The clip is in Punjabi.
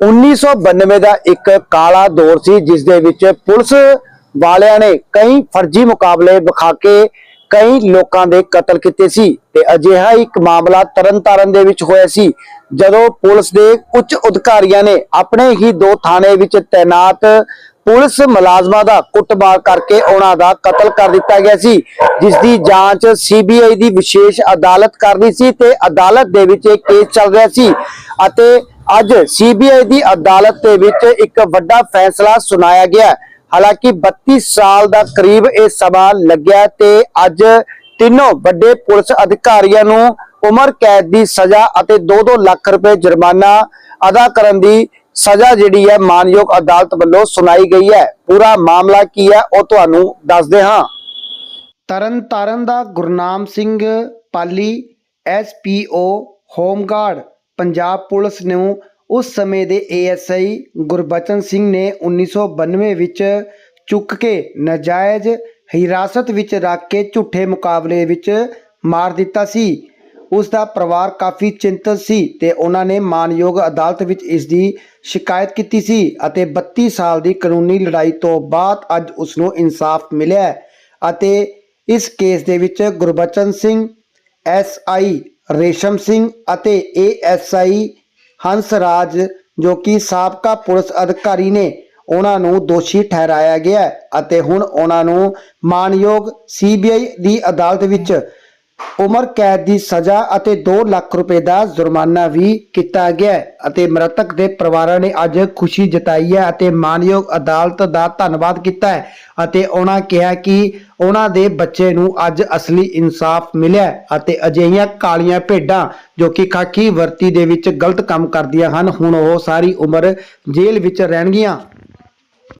1992 ਦਾ ਇੱਕ ਕਾਲਾ ਦੌਰ ਸੀ, ਜਿਸ ਦੇ ਵਿੱਚ ਪੁਲਿਸ ਵਾਲਿਆਂ ਨੇ ਕਈ ਫਰਜ਼ੀ ਮੁਕਾਬਲੇ ਵਿਖਾ ਕੇ ਕਈ ਲੋਕਾਂ ਦੇ ਕਤਲ ਕੀਤੇ ਸੀ ਤੇ ਅਜਿਹਾ ਇੱਕ ਮਾਮਲਾ ਤਰਨਤਾਰਨ ਦੇ ਵਿੱਚ ਹੋਇਆ ਸੀ, ਜਦੋਂ ਪੁਲਿਸ ਦੇ ਉੱਚ ਅਧਿਕਾਰੀਆਂ ਨੇ ਆਪਣੇ ਹੀ ਦੋ ਥਾਣੇ ਵਿੱਚ ਤਾਇਨਾਤ ਪੁਲਿਸ ਮੁਲਾਜ਼ਮਾਂ ਦਾ ਕੁੱਟਮਾਰ ਕਰਕੇ ਉਹਨਾਂ ਦਾ ਕਤਲ ਕਰ ਦਿੱਤਾ ਗਿਆ ਸੀ, ਜਿਸ ਦੀ ਜਾਂਚ ਸੀਬੀਆਈ ਦੀ ਵਿਸ਼ੇਸ਼ ਅਦਾਲਤ ਕਰ ਰਹੀ ਸੀ ਤੇ ਅਦਾਲਤ ਦੇ ਵਿੱਚ ਇਹ ਕੇਸ ਚੱਲ ਰਿਹਾ ਸੀ ਅਤੇ ਅੱਜ ਸੀਬੀਆਈ ਦੀ ਅਦਾਲਤ ਦੇ ਵਿੱਚ ਇੱਕ ਵੱਡਾ ਫੈਸਲਾ ਸੁਣਾਇਆ ਗਿਆ ਹਾਲਾਂਕਿ 32 ਸਾਲ ਦਾ ਕਰੀਬ ਇਹ ਸਮਾਂ ਲੱਗਿਆ ਤੇ ਅੱਜ ਤਿੰਨੋਂ ਵੱਡੇ ਪੁਲਿਸ ਅਧਿਕਾਰੀਆਂ ਨੂੰ ਉਮਰ, ਕੈਦ ਦੀ ਸਜ਼ਾ ਅਤੇ 2-2 ਲੱਖ ਰੁਪਏ ਜੁਰਮਾਨਾ ਅਦਾ ਕਰਨ ਦੀ ਸਜ਼ਾ ਜਿਹੜੀ ਹੈ ਮਾਨਯੋਗ ਅਦਾਲਤ ਵੱਲੋਂ ਸੁਣਾਈ ਗਈ ਹੈ। ਪੂਰਾ ਮਾਮਲਾ ਕੀ ਹੈ ਉਹ ਤੁਹਾਨੂੰ ਦੱਸਦੇ ਹਾਂ। ਤਰਨ ਤਾਰਨ ਦਾ Gurnam Singh Pali SPO home guard Punjab police ਨੂੰ ਉਸ ਸਮੇਂ ਦੇ ਏਐਸਆਈ ਗੁਰਬਚਨ ਸਿੰਘ ਨੇ 1992 ਵਿੱਚ ਚੁੱਕ ਕੇ ਨਜਾਇਜ਼ ਹਿਰਾਸਤ ਵਿੱਚ ਰੱਖ ਕੇ ਝੂਠੇ ਮੁਕਾਬਲੇ ਵਿੱਚ ਮਾਰ ਦਿੱਤਾ ਸੀ। ਉਸ ਦਾ ਪਰਿਵਾਰ ਕਾਫੀ ਚਿੰਤਤ ਸੀ ਤੇ ਉਹਨਾਂ ਨੇ ਮਾਨਯੋਗ ਅਦਾਲਤ ਵਿੱਚ ਇਸ ਦੀ ਸ਼ਿਕਾਇਤ ਕੀਤੀ ਸੀ ਅਤੇ 32 ਸਾਲ ਦੀ ਕਾਨੂੰਨੀ ਲੜਾਈ ਤੋਂ ਬਾਅਦ ਅੱਜ ਉਸ ਨੂੰ ਇਨਸਾਫ ਮਿਲਿਆ ਅਤੇ ਇਸ ਕੇਸ ਦੇ ਵਿੱਚ ਗੁਰਬਚਨ ਸਿੰਘ ਐਸਆਈ ਰੇਸ਼ਮ ਸਿੰਘ ਅਤੇ ਏਐਸਆਈ ਹੰਸਰਾਜ, ਜੋ ਕਿ ਸਾਬਕਾ ਪੁਲਿਸ ਅਧਿਕਾਰੀ ਨੇ, ਉਹਨਾਂ ਨੂੰ ਦੋਸ਼ੀ ਠਹਿਰਾਇਆ ਗਿਆ ਅਤੇ ਹੁਣ ਉਹਨਾਂ ਨੂੰ ਮਾਨਯੋਗ ਸੀਬੀਆਈ ਦੀ ਅਦਾਲਤ ਵਿੱਚ ਉਮਰ ਕੈਦ ਦੀ ਸਜ਼ਾ ਅਤੇ 2 ਲੱਖ ਰੁਪਏ ਦਾ ਜੁਰਮਾਨਾ ਵੀ ਕੀਤਾ ਗਿਆ ਹੈ ਅਤੇ ਮ੍ਰਿਤਕ ਦੇ ਪਰਿਵਾਰਾਂ ਨੇ ਅੱਜ ਖੁਸ਼ੀ ਜਤਾਈ ਹੈ ਅਤੇ ਮਾਨਯੋਗ ਅਦਾਲਤ ਦਾ ਧੰਨਵਾਦ ਕੀਤਾ ਹੈ ਅਤੇ ਉਹਨਾਂ ਕਿਹਾ ਕਿ ਉਹਨਾਂ ਦੇ ਬੱਚੇ ਨੂੰ ਅੱਜ ਅਸਲੀ ਇਨਸਾਫ ਮਿਲਿਆ ਅਤੇ ਅਜਿਹੀਆਂ ਕਾਲੀਆਂ ਭੇਡਾਂ ਜੋ ਕਿ ਖਾਕੀ ਵਰਤੀ ਦੇ ਵਿੱਚ ਗਲਤ ਕੰਮ ਕਰਦੀਆਂ ਹਨ, ਹੁਣ ਉਹ ਸਾਰੀ ਉਮਰ ਜੇਲ੍ਹ ਵਿੱਚ ਰਹਿਣਗੀਆਂ।